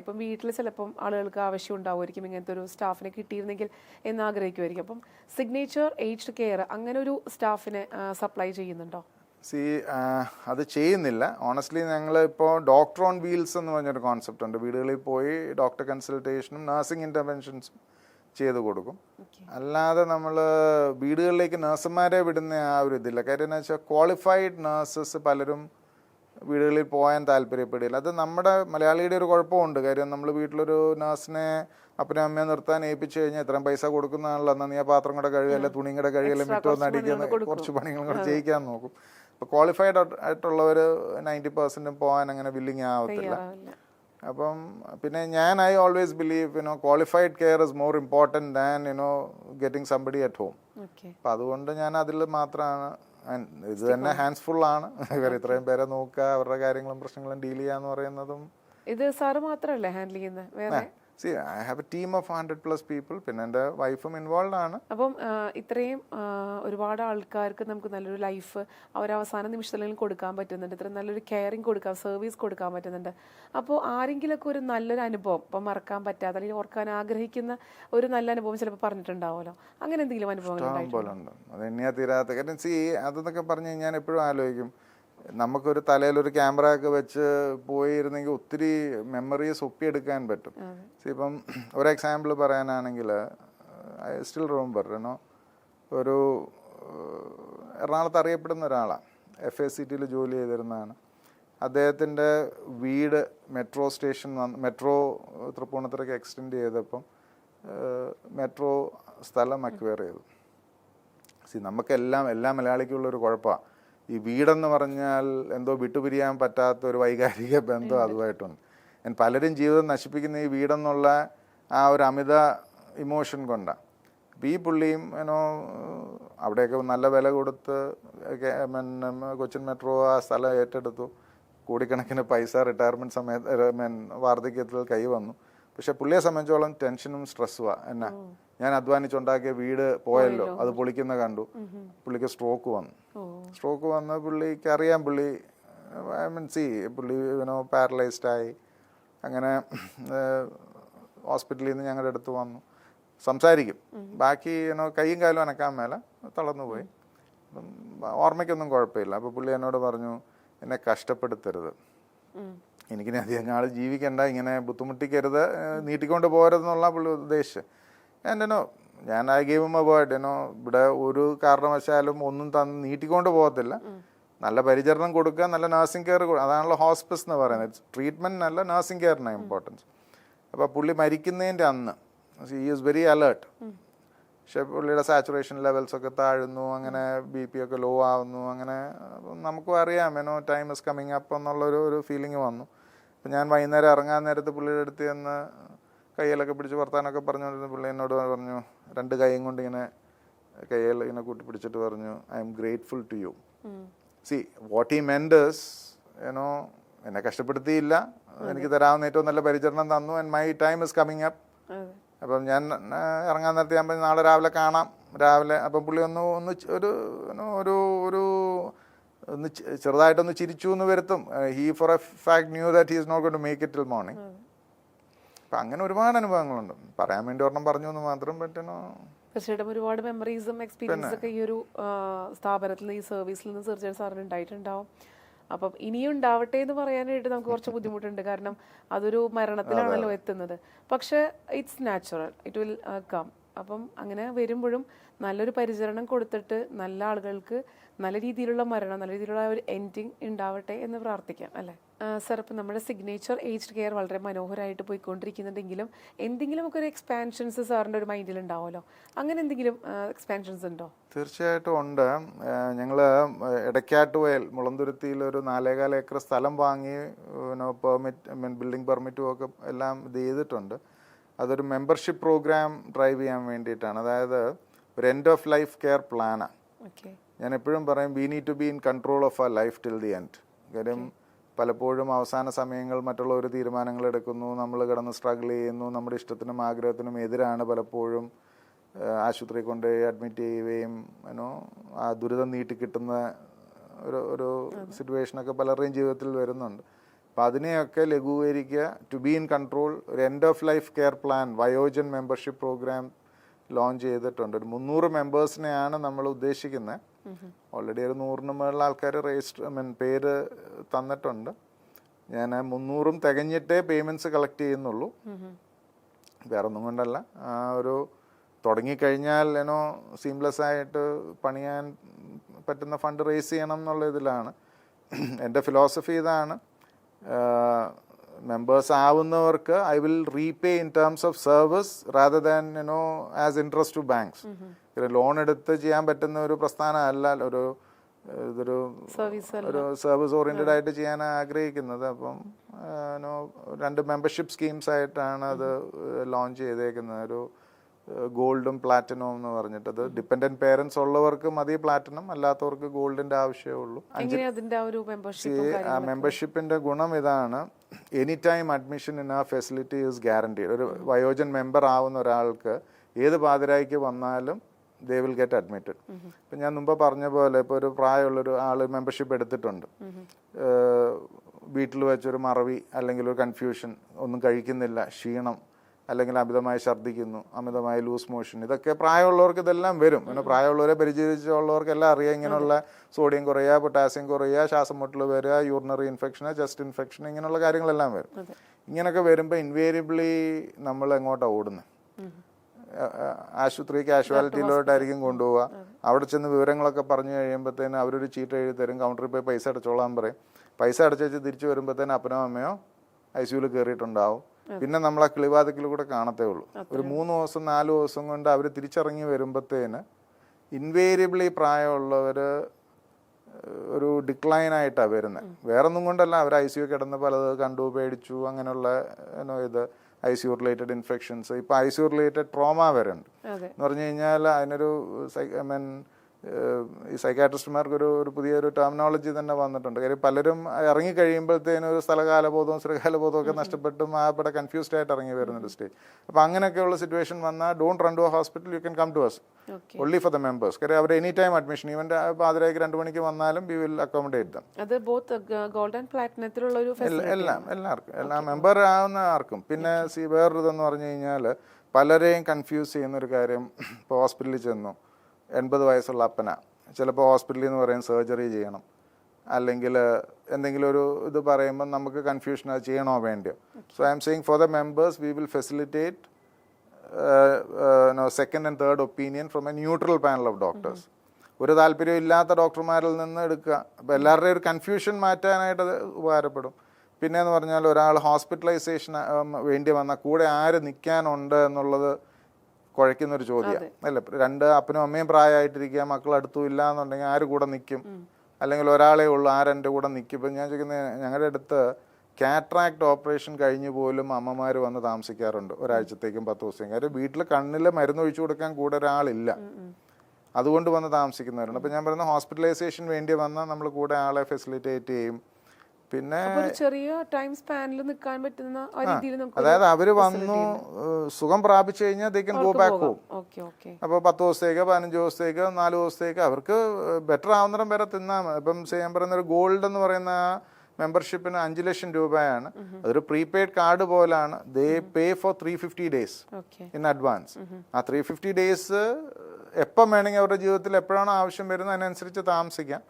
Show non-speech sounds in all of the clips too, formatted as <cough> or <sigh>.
ഇപ്പം വീട്ടിൽ ചിലപ്പം ആളുകൾക്ക് ആവശ്യം ഉണ്ടാവുമായിരിക്കും ഇങ്ങനത്തെ ഒരു സ്റ്റാഫിനെ കിട്ടിയിരുന്നെങ്കിൽ എന്ന് ആഗ്രഹിക്കുമായിരിക്കും. അപ്പം സിഗ്നേച്ചർ ഏജ്ഡ് കെയർ അങ്ങനെ ഒരു സ്റ്റാഫിനെ സപ്ലൈ ചെയ്യുന്നുണ്ടോ? സി അത് ചെയ്യുന്നില്ല. ഓണസ്റ്റ്ലി ഞങ്ങൾ ഇപ്പോൾ ഡോക്ടർ ഓൺ വീൽസ് എന്ന് പറഞ്ഞൊരു കോൺസെപ്റ്റ് ഉണ്ട്. വീടുകളിൽ പോയി ഡോക്ടർ കൺസൾട്ടേഷനും നഴ്സിംഗ് ഇന്റർവെൻഷൻസും ചെയ്ത് കൊടുക്കും. അല്ലാതെ നമ്മൾ വീടുകളിലേക്ക് നഴ്സുമാരെ വിടുന്ന ആ ഒരു ഇതില്ല. കാര്യം എന്ന് വെച്ചാൽ ക്വാളിഫൈഡ് നഴ്സസ് പലരും വീടുകളിൽ പോകാൻ താല്പര്യപ്പെടില്ല. അത് നമ്മുടെ മലയാളിയുടെ ഒരു കുഴപ്പമുണ്ട്. കാര്യം നമ്മൾ വീട്ടിലൊരു നഴ്സിനെ അപ്പനും അമ്മയെ നിർത്താൻ ഏൽപ്പിച്ചു കഴിഞ്ഞാൽ ഇത്രയും പൈസ കൊടുക്കുന്നതാണല്ലോ. എന്നാൽ നീ ആ പാത്രം കൂടെ കഴുകല്ല തുണിയും കൂടെ കഴുകല്ല മിറ്റം അടിക്കുന്ന കുറച്ച് പണികളും കൂടെ ചെയ്യിക്കാൻ നോക്കും. ഇപ്പോൾ ക്വാളിഫൈഡ് ആയിട്ടുള്ളവർ നയന്റി പെർസെന്റും പോകാൻ അങ്ങനെ ബില്ലിങ് ആവത്തില്ല. അപ്പം പിന്നെ ഞാൻ I always believe you know qualified care is more important than you know getting somebody at home അപ്പം അതുകൊണ്ട് ഞാൻ അതിൽ മാത്രമാണ് ഇത് തന്നെ ഹാൻഡ്സ് ഫുൾ ആണ്. <laughs> ഇവർ ഇത്രയും പേരെ നോക്കുക അവരുടെ കാര്യങ്ങളും പ്രശ്നങ്ങളും ഡീൽ ചെയ്യാന്ന് പറയുന്നതും. ഇത് സാറ് മാത്രമല്ലേ ഹാൻഡിൽ ചെയ്യുന്നത്? വേറെ? See I have a team of hundred plus people പിന്നെ എന്റെ വൈഫും ഇൻവോൾവ് ആണ്. അപ്പം ഇത്രയും ഒരുപാട് ആൾക്കാർക്ക് നമുക്ക് നല്ലൊരു ലൈഫ് അവർ അവസാന നിമിഷത്തിൽ കൊടുക്കാൻ പറ്റുന്നുണ്ട്. ഇത്രയും നല്ലൊരു കെയറിങ് കൊടുക്കാം സർവീസ് കൊടുക്കാൻ പറ്റുന്നുണ്ട്. അപ്പോൾ ആരെങ്കിലുമൊക്കെ ഒരു നല്ലൊരു അനുഭവം ഇപ്പം മറക്കാൻ പറ്റാത്ത അല്ലെങ്കിൽ ഓർക്കാൻ ആഗ്രഹിക്കുന്ന ഒരു നല്ല അനുഭവം ചിലപ്പോൾ പറഞ്ഞിട്ടുണ്ടാവുമല്ലോ. അങ്ങനെ എന്തെങ്കിലും അനുഭവങ്ങൾ തീരാത്ത. കാര്യം സി അതെന്നൊക്കെ പറഞ്ഞ് ഞാൻ എപ്പോഴും ആലോചിക്കും. നമുക്കൊരു തലയിലൊരു ക്യാമറ ഒക്കെ വെച്ച് പോയിരുന്നെങ്കിൽ ഒത്തിരി മെമ്മറീസ് ഒപ്പിയെടുക്കാൻ പറ്റും. സി ഇപ്പം ഒരു എക്സാമ്പിൾ പറയാനാണെങ്കിൽ ഐ സ്റ്റിൽ റിമെമ്പർ യുനോ ഒരു എറണാകുളത്ത് അറിയപ്പെടുന്ന ഒരാളാണ് എഫ് എ സി ടിയിൽ ജോലി ചെയ്തിരുന്നതാണ്. അദ്ദേഹത്തിന്റെ വീട് മെട്രോ സ്റ്റേഷൻ വന്ന് മെട്രോ തൃപ്പൂണിത്തുറയ്ക്ക് എക്സ്റ്റെൻഡ് ചെയ്തപ്പം മെട്രോ സ്ഥലം അക്വയർ ചെയ്തു. സി നമുക്കെല്ലാം എല്ലാ മലയാളിക്കുള്ളൊരു കുഴപ്പമാണ് ഈ വീടെന്ന് പറഞ്ഞാൽ എന്തോ വിട്ടുപിരിയാൻ പറ്റാത്ത ഒരു വൈകാരിക ബന്ധം അതുമായിട്ടുണ്ട്. ഞാൻ പലരും ജീവിതം നശിപ്പിക്കുന്ന ഈ വീടെന്നുള്ള ആ ഒരു അമിത ഇമോഷൻ കൊണ്ടാണ് അപ്പോൾ ഈ പുള്ളിയും ഏനോ അവിടെയൊക്കെ നല്ല വില കൊടുത്ത് പിന്നെ, കൊച്ചിൻ മെട്രോ ആ സ്ഥലം ഏറ്റെടുത്തു. കോടിക്കണക്കിന് പൈസ റിട്ടയർമെന്റ് സമയത്ത് മീൻ വാർദ്ധക്യത്തിൽ കൈ വന്നു. പക്ഷെ പുള്ളിയെ സംബന്ധിച്ചോളം ടെൻഷനും സ്ട്രെസ്സുമാണ് എന്നാ ഞാൻ അധ്വാനിച്ചുണ്ടാക്കിയ വീട് പോയല്ലോ. അത് പൊളിക്കുന്ന കണ്ടു. പുള്ളിക്ക് സ്ട്രോക്ക് വന്നു. സ്ട്രോക്ക് വന്ന് പുള്ളിക്ക് അറിയാം. പുള്ളി ഐ മീൻ സി പുള്ളി ഇവനോ പാരലൈസ്ഡായി അങ്ങനെ ഹോസ്പിറ്റലിൽ നിന്ന് ഞങ്ങളുടെ അടുത്ത് വന്നു. സംസാരിക്കും. ബാക്കി യുനോ കൈയും കാലും അനക്കാൻ മേലെ തളർന്നു പോയി. അപ്പം ഓർമ്മയ്ക്കൊന്നും കുഴപ്പമില്ല. അപ്പോൾ പുള്ളി എന്നോട് പറഞ്ഞു എന്നെ കഷ്ടപ്പെടുത്തരുത്. എനിക്ക് എനിക്കിനി അധികം ആൾ ജീവിക്കണ്ട. ഇങ്ങനെ ബുദ്ധിമുട്ടിക്കരുത്. നീട്ടിക്കൊണ്ട് പോകരുതെന്നുള്ള പുള്ളി ഉദ്ദേശിച്ച്. എന്റെനോ ഞാൻ ഐ ഗേവ് എ എന്നോ ഇവിടെ ഒരു കാരണവശാലും ഒന്നും തന്ന് നീട്ടിക്കൊണ്ട് പോകത്തില്ല. നല്ല പരിചരണം കൊടുക്കുക നല്ല നഴ്സിംഗ് കെയർ അതാണല്ലോ ഹോസ്പിസ് എന്ന് പറയുന്നത്. ട്രീറ്റ്മെന്റ് നല്ല നഴ്സിംഗ് കെയറിന് ഇമ്പോർട്ടൻസ് അപ്പോൾ പുള്ളി മരിക്കുന്നതിന്റെ അന്ന് ഹി ഈസ് വെരി അലേർട്ട് പക്ഷെ പുള്ളിയുടെ സാച്ചുറേഷൻ ലെവൽസ് ഒക്കെ താഴുന്നു അങ്ങനെ ബി പി ഒക്കെ ലോ ആവുന്നു അങ്ങനെ നമുക്കും അറിയാം I know time is coming up എന്നുള്ളൊരു ഒരു ഫീലിംഗ് വന്നു. അപ്പം ഞാൻ വൈകുന്നേരം ഇറങ്ങാൻ നേരത്ത് പുള്ളിയുടെ അടുത്ത് ചെന്ന് കയ്യിലൊക്കെ പിടിച്ച് വർത്താനൊക്കെ പറഞ്ഞുകൊണ്ടിരുന്ന പുള്ളി എന്നോട് പറഞ്ഞു രണ്ട് കൈയും കൊണ്ട് ഇങ്ങനെ കയ്യിൽ ഇങ്ങനെ കൂട്ടി പിടിച്ചിട്ട് പറഞ്ഞു I am grateful to you. See what ഈ മെൻഡേഴ്സ് ഏനോ എന്നെ കഷ്ടപ്പെടുത്തിയില്ല. എനിക്ക് തരാവുന്ന ഏറ്റവും നല്ല പരിചരണം തന്നു and my time is coming up അപ്പം ഞാൻ ഇറങ്ങാൻ നേരത്തെ ഞാൻ നാളെ രാവിലെ കാണാം. രാവിലെ അപ്പം പുള്ളി ഒന്ന് ഒന്ന് ഒരു ഒരു ഒരു ഒന്ന് ചെറുതായിട്ടൊന്ന് ചിരിച്ചു എന്ന് വരുത്തും. He for a fact knew that he is not gone to make it till morning അപ്പം അങ്ങനെ ഒരുപാട് അനുഭവങ്ങളുണ്ട്. പറയാൻ വേണ്ടി ഒരെണ്ണം പറഞ്ഞു എന്ന് മാത്രം പറ്റണോ? തീർച്ചയായിട്ടും ഒരുപാട് മെമ്മറീസും എക്സ്പീരിയൻസ് ഒക്കെ ഈ ഒരു സ്ഥാപനത്തിൽ ഈ സർവീസിൽ നിന്ന് തീർച്ചയായിട്ടും സാറിന് ഉണ്ടായിട്ടുണ്ടാവും. അപ്പം ഇനിയും ഉണ്ടാവട്ടെ എന്ന് പറയാനായിട്ട് നമുക്ക് കുറച്ച് ബുദ്ധിമുട്ടുണ്ട്. കാരണം അതൊരു മരണത്തിലാണല്ലോ എത്തുന്നത്. പക്ഷേ it's natural it will come അപ്പം അങ്ങനെ വരുമ്പോഴും നല്ലൊരു പരിചരണം കൊടുത്തിട്ട് നല്ല ആളുകൾക്ക് നല്ല രീതിയിലുള്ള മരണം നല്ല രീതിയിലുള്ള ഒരു എൻഡിങ് ഉണ്ടാവട്ടെ എന്ന് പ്രാർത്ഥിക്കാം അല്ലേ? സാർ ഇപ്പം നമ്മുടെ സിഗ്നേച്ചർ ഏജ്ഡ് കെയർ വളരെ മനോഹരമായിട്ട് പോയിക്കൊണ്ടിരിക്കുന്നുണ്ടെങ്കിലും എന്തെങ്കിലുമൊക്കെ ഒരു എക്സ്പാൻഷൻസ് സാറിന്റെ ഒരു മൈൻഡിൽ ഉണ്ടാവുമല്ലോ? അങ്ങനെ എന്തെങ്കിലും എക്സ്പാൻഷൻസ് ഉണ്ടോ? തീർച്ചയായിട്ടും ഉണ്ട്. ഞങ്ങൾ ഇടയ്ക്കാട്ടുവയൽ മുളന്തുരുത്തിയിൽ ഒരു നാലേകാല ഏക്കർ സ്ഥലം വാങ്ങി പെർമിറ്റ് മീൻ ബിൽഡിംഗ് പെർമിറ്റും ഒക്കെ എല്ലാം ഇത് ചെയ്തിട്ടുണ്ട്. അതൊരു മെമ്പർഷിപ്പ് പ്രോഗ്രാം ഡ്രൈവ് ചെയ്യാൻ വേണ്ടിയിട്ടാണ്. അതായത് ഒരു എൻഡ് ഓഫ് ലൈഫ് കെയർ പ്ലാനാണ് ഞാൻ എപ്പോഴും പറയും we need to be in control of a life till the end കാര്യം പലപ്പോഴും അവസാന സമയങ്ങൾ മറ്റുള്ളവർ തീരുമാനങ്ങൾ എടുക്കുന്നു നമ്മൾ കിടന്ന് സ്ട്രഗിൾ ചെയ്യുന്നു നമ്മുടെ ഇഷ്ടത്തിനും ആഗ്രഹത്തിനും എതിരാണ് പലപ്പോഴും ആശുപത്രി കൊണ്ട് അഡ്മിറ്റ് ചെയ്യുകയും അനോ ആ ദുരിതം നീട്ടി കിട്ടുന്ന ഒരു ഒരു സിറ്റുവേഷനൊക്കെ പലരുടെയും ജീവിതത്തിൽ വരുന്നുണ്ട്. അപ്പം അതിനെയൊക്കെ ലഘൂകരിക്കുക. ടു ബി ഇൻ കൺട്രോൾ ഒരു end of life care plan Vayojan membership program launch ചെയ്തിട്ടുണ്ട്. ഒരു മുന്നൂറ് മെമ്പേഴ്സിനെയാണ് നമ്മൾ ഉദ്ദേശിക്കുന്നത്. ഓൾറെഡി ഒരു നൂറിന് മുകളിൽ ആൾക്കാർ രജിസ്റ്റർ മീൻ പേര് തന്നിട്ടുണ്ട്. ഞാൻ മുന്നൂറും തികഞ്ഞിട്ടേ പേയ്മെന്റ്സ് കളക്ട് ചെയ്യുന്നുള്ളൂ. വേറെ ഒന്നും കൊണ്ടല്ല. ആ ഒരു തുടങ്ങിക്കഴിഞ്ഞാൽ ഏനോ സീംലെസ് ആയിട്ട് പണിയാൻ പറ്റുന്ന ഫണ്ട് റേസ് ചെയ്യണം എന്നുള്ള ഇതിലാണ്. എന്റെ ഫിലോസഫി ഇതാണ്. Members ആവുന്നവർക്ക് I will repay in terms of service rather than you know as interest to banks loan എടുത്ത് ചെയ്യാൻ പറ്റുന്ന ഒരു പ്രസ്ഥാനമല്ല ഒരു ഇതൊരു ഒരു സർവീസ് ഓറിയന്റഡ് ആയിട്ട് ചെയ്യാൻ ആഗ്രഹിക്കുന്നത്. അപ്പം നോ, രണ്ട് മെമ്പർഷിപ്പ് സ്കീംസ് ആയിട്ടാണ് അത് ലോഞ്ച് ചെയ്തേക്കുന്നത്. ഒരു ഗോൾഡും പ്ലാറ്റിനവും എന്ന് പറഞ്ഞിട്ട് അത് ഡിപ്പെൻഡന്റ് പേരൻസ് ഉള്ളവർക്ക് മതി പ്ലാറ്റിനം അല്ലാത്തവർക്ക് ഗോൾഡിന്റെ ആവശ്യമേ ഉള്ളൂ. മെമ്പർഷിപ്പിന്റെ ഗുണം ഇതാണ്. Any time admission in a facility is guaranteed ഒരു വയോജൻ മെമ്പർ ആവുന്ന ഒരാൾക്ക് ഏത് പാതിരായ്ക്ക് വന്നാലും ദേ വിൽ ഗെറ്റ് അഡ്മിറ്റഡ് ഇപ്പം ഞാൻ മുമ്പ് പറഞ്ഞ പോലെ ഇപ്പോൾ ഒരു പ്രായമുള്ളൊരു ആൾ മെമ്പർഷിപ്പ് എടുത്തിട്ടുണ്ട്. വീട്ടിൽ വെച്ചൊരു മറവി അല്ലെങ്കിൽ ഒരു കൺഫ്യൂഷൻ ഒന്നും കഴിക്കുന്നില്ല ക്ഷീണം അല്ലെങ്കിൽ അമിതമായി ഛർദ്ദിക്കുന്നു അമിതമായി ലൂസ് മോഷൻ ഇതൊക്കെ പ്രായമുള്ളവർക്ക് ഇതെല്ലാം വരും. പിന്നെ പ്രായമുള്ളവരെ പരിചരിച്ചുള്ളവർക്ക് എല്ലാം അറിയാം ഇങ്ങനെയുള്ള സോഡിയം കുറയുക പൊട്ടാസ്യം കുറയുക ശ്വാസം മുട്ടൽ വരിക യൂറിനറി ഇൻഫെക്ഷൻ ചെസ്റ്റ് ഇൻഫെക്ഷൻ ഇങ്ങനെയുള്ള കാര്യങ്ങളെല്ലാം വരും. ഇങ്ങനെയൊക്കെ വരുമ്പോൾ ഇൻവേരിയബിളി നമ്മൾ എങ്ങോട്ടാണ് ഓടുന്നത് ആശുപത്രി കാഷ്വാലിറ്റിയിലോട്ടായിരിക്കും കൊണ്ടുപോവുക. അവിടെ ചെന്ന് വിവരങ്ങളൊക്കെ പറഞ്ഞു കഴിയുമ്പോഴത്തേന് അവരൊരു ചീട്ട് എഴുതി തരും കൗണ്ടറിൽ പോയി പൈസ അടച്ചോളാൻ പറയും. പൈസ അടച്ചു തിരിച്ചു വരുമ്പോഴത്തേന് അപ്പനോ അമ്മയോ ഐ സിയുയിൽ കയറിയിട്ടുണ്ടാവും. പിന്നെ നമ്മൾ ആ കിളിവാതിക്കൽ കൂടെ കാണത്തേ ഉള്ളൂ. ഒരു മൂന്ന് ദിവസം നാല് ദിവസം കൊണ്ട് അവർ തിരിച്ചിറങ്ങി വരുമ്പോഴത്തേന് ഇൻവേരിയബിളി പ്രായമുള്ളവർ ഒരു ഡിക്ലൈൻ ആയിട്ടാണ് വരുന്നത് വേറെ ഒന്നും കൊണ്ടല്ല അവർ ഐ സി യു കിടന്ന് പലത് കണ്ടു പേടിച്ചു അങ്ങനെയുള്ള ഇത് I C U related infections ഇപ്പം I C U related trauma വരെ ഉണ്ട് എന്ന് പറഞ്ഞു കഴിഞ്ഞാൽ അതിനൊരു സൈ ഐ മീൻ ഈ സൈക്കാട്രിസ്റ്റുമാർക്കൊരു ഒരു പുതിയൊരു ടെർമിനോളജി തന്നെ വന്നിട്ടുണ്ട്. കാര്യം പലരും ഇറങ്ങി കഴിയുമ്പോഴത്തേനും ഒരു സ്ഥലകാലബോധവും സ്ഥലകാലബോധവും ഒക്കെ നഷ്ടപ്പെട്ടും ആ ഇവിടെ കൺഫ്യൂസ്ഡ് ആയിട്ട് ഇറങ്ങി വരുന്നൊരു സ്റ്റേജ് അപ്പം അങ്ങനെയൊക്കെയുള്ള സിറ്റുവേഷൻ വന്നാൽ don't run to a hospital you can come to us only only for the members കാര്യം അവർ എനി ടൈം അഡ്മിഷൻ ഈവൻ പാതിരായ്ക്ക് രണ്ട് മണിക്ക് വന്നാലും വി വിൽ അക്കോമഡേറ്റ് ദം അത് ബോത്ത് ഗോൾഡൻ പ്ലാറ്റിനത്തിലുള്ള ഒരു എല്ല- എല്ലാം എല്ലാവർക്കും. എല്ലാ മെമ്പർ ആവുന്ന ആർക്കും. പിന്നെ സി വേറൊരു ഇതെന്ന് പറഞ്ഞു കഴിഞ്ഞാൽ പലരെയും കൺഫ്യൂസ് ചെയ്യുന്ന ഒരു കാര്യം <clears throat> ഇപ്പോൾ ഹോസ്പിറ്റലിൽ ചെന്നു. എൺപത് വയസ്സുള്ള അപ്പന. ചിലപ്പോൾ ഹോസ്പിറ്റലിൽ എന്ന് പറയും സർജറി ചെയ്യണം. അല്ലെങ്കിൽ എന്തെങ്കിലും ഒരു ഇത് പറയുമ്പോൾ നമുക്ക് കൺഫ്യൂഷൻ അത് ചെയ്യണോ വേണ്ടിയോ so I am saying for the members we will facilitate second and third opinion from a neutral panel of doctors ഒരു താല്പര്യം ഇല്ലാത്ത ഡോക്ടർമാരിൽ നിന്ന് എടുക്കുക. അപ്പോൾ എല്ലാവരുടെയും ഒരു കൺഫ്യൂഷൻ മാറ്റാനായിട്ട് അത് ഉപകാരപ്പെടും. പിന്നെ എന്ന് പറഞ്ഞാൽ ഒരാൾ ഹോസ്പിറ്റലൈസേഷൻ വേണ്ടി വന്നാൽ കൂടെ ആര് നിൽക്കാനുണ്ട് എന്നുള്ളത് കുഴയ്ക്കുന്ന ഒരു ചോദ്യമാണ് അല്ല? രണ്ട് അപ്പനും അമ്മയും പ്രായമായിട്ടിരിക്കുക മക്കൾ അടുത്തും ഇല്ല എന്നുണ്ടെങ്കിൽ ആര് കൂടെ നിൽക്കും അല്ലെങ്കിൽ ഒരാളെ ഉള്ളൂ ആരെന്റെ കൂടെ നിൽക്കും ഇപ്പം ഞാൻ ചോദിക്കുന്നത് ഞങ്ങളുടെ അടുത്ത് കാട്രാക്ട് ഓപ്പറേഷൻ കഴിഞ്ഞ് പോലും അമ്മമാർ വന്ന് താമസിക്കാറുണ്ട്. ഒരാഴ്ചത്തേക്കും പത്ത് ദിവസത്തേക്കും. കാര്യം വീട്ടിൽ കണ്ണിൽ മരുന്ന് ഒഴിച്ചു കൊടുക്കാൻ കൂടെ ഒരാളില്ല. അതുകൊണ്ട് വന്ന് താമസിക്കുന്നവരുണ്ട്. അപ്പം ഞാൻ പറയുന്ന ഹോസ്പിറ്റലൈസേഷൻ വേണ്ടി വന്നാൽ നമ്മൾ കൂടെ ആളെ ഫെസിലിറ്റേറ്റ് ചെയ്യും. പിന്നെ ചെറിയ ടൈം സ്പാനിൽ നിൽക്കാൻ പറ്റുന്ന അതായത് അവർ വന്നു സുഖം പ്രാപിച്ചു കഴിഞ്ഞാൽ they can go back home അപ്പോൾ പത്ത് ദിവസത്തേക്ക് പതിനഞ്ച് ദിവസത്തേക്ക് നാല് ദിവസത്തേക്ക് അവർക്ക് ബെറ്റർ ആവുന്നിടം വരെ തിന്നാൽ മതി. ഇപ്പം ചെയ്യാൻ പറയുന്ന ഒരു ഗോൾഡ് എന്ന് പറയുന്ന മെമ്പർഷിപ്പിന് അഞ്ച് ലക്ഷം രൂപയാണ്. അതൊരു പ്രീപെയ്ഡ് കാർഡ് പോലാണ്. They pay for three fifty days in advance ആ ത്രീ ഫിഫ്റ്റി ഡേയ്സ് എപ്പം വേണമെങ്കിൽ അവരുടെ ജീവിതത്തിൽ എപ്പോഴാണോ ആവശ്യം വരുന്നത് അതിനനുസരിച്ച് താമസിക്കാം.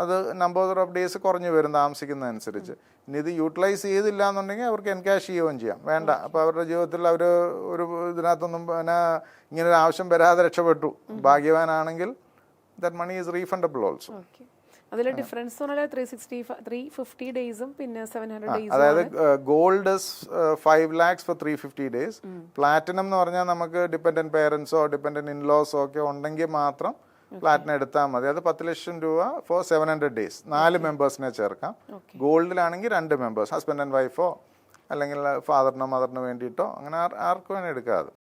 അത് നമ്പർ ഓഫ് ഡേയ്സ് കുറഞ്ഞു വരും താമസിക്കുന്നതനുസരിച്ച്. ഇനി ഇത് യൂട്ടിലൈസ് ചെയ്തില്ല എന്നുണ്ടെങ്കിൽ അവർക്ക് എൻകാഷ് ചെയ്യുകയും ചെയ്യാം. വേണ്ട. അപ്പോൾ അവരുടെ ജീവിതത്തിൽ അവർ ഒരു ഇതിനകത്തൊന്നും പിന്നെ ഇങ്ങനെ ഒരു ആവശ്യം വരാതെ രക്ഷപ്പെട്ടു. ഭാഗ്യവാനാണെങ്കിൽ that money is refundable also okay അതിലെ ഡിഫറൻസ് പറഞ്ഞാൽ ത്രീ സിക്സ്റ്റി ത്രീ ഫിഫ്റ്റി ഡേയ്സും പിന്നെ സെവൻ ഹൺഡ്രഡ് അതായത് gold five lakhs for three fifty days platinum എന്ന് പറഞ്ഞാൽ നമുക്ക് ഡിപെൻഡന്റ് പേരൻസോ ഡിപെൻഡന്റ് ഇൻലോസോ ഒക്കെ ഉണ്ടെങ്കിൽ മാത്രം പ്ലാറ്റിനം എടുത്താൽ മതി. അത് പത്ത് ലക്ഷം രൂപ ഫോർ സെവൻ ഹൺഡ്രഡ് ഡേയ്സ് നാല് മെമ്പേഴ്സിനെ ചേർക്കാം. ഗോൾഡിലാണെങ്കിൽ രണ്ട് മെമ്പേഴ്സ് ഹസ്ബൻഡ് ആൻഡ് വൈഫോ അല്ലെങ്കിൽ ഫാദറിനോ മദറിനോ വേണ്ടിയിട്ടോ അങ്ങനെ ആർക്കും ആർക്ക് വേണേൽ എടുക്കാം അത്